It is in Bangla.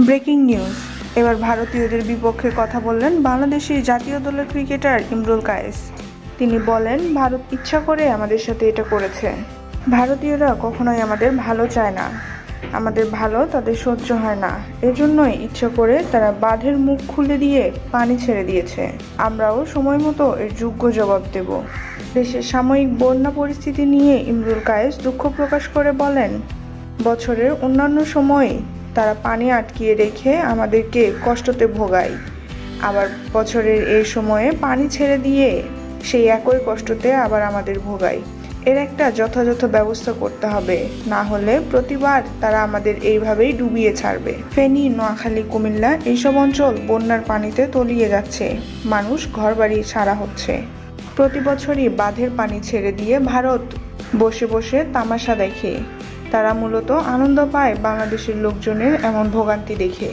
Breaking news. এবার ভারতীয়দের বিপক্ষে কথা বললেন বাংলাদেশের জাতীয় দলের ক্রিকেটার ইমরুল কায়েস। তিনি বলেন, ভারত ইচ্ছা করে আমাদের সাথে এটা করেছে। ভারতীয়রা কখনোই আমাদের ভালো চায় না। আমাদের ভালো তাদের সহ্য হয় না। এজন্যই ইচ্ছা করে তারা বাঁধের মুখ খুলে দিয়ে পানি ছেড়ে দিয়েছে। আমরাও সময় মতো এর যোগ্য জবাব দেব। দেশের সাময়িক বন্যা পরিস্থিতি নিয়ে ইমরুল কায়েস দুঃখ প্রকাশ করে বলেন, বছরের অন্যান্য সময়ে তারা পানি আটকিয়ে রেখে আমাদেরকে কষ্টতে ভোগায়। আবার বছরের এই সময়ে পানি ছেড়ে দিয়ে সেই একই কষ্টতে আবার আমাদের ভোগায়। এর একটা যথাযথ ব্যবস্থা করতে হবে, না হলে প্রতিবার তারা আমাদের এইভাবেই ডুবিয়ে ছাড়বে। ফেনী, নোয়াখালী, কুমিল্লা এইসব অঞ্চল বন্যার পানিতে তলিয়ে যাচ্ছে। মানুষ ঘরবাড়ি ছাড়া হচ্ছে। প্রতি বছরই বাঁধের পানি ছেড়ে দিয়ে ভারত বসে বসে তামাশা দেখে। তারা মূলত আনন্দ পায় বাংলাদেশের লোকজনের এমন ভোগান্তি দেখে।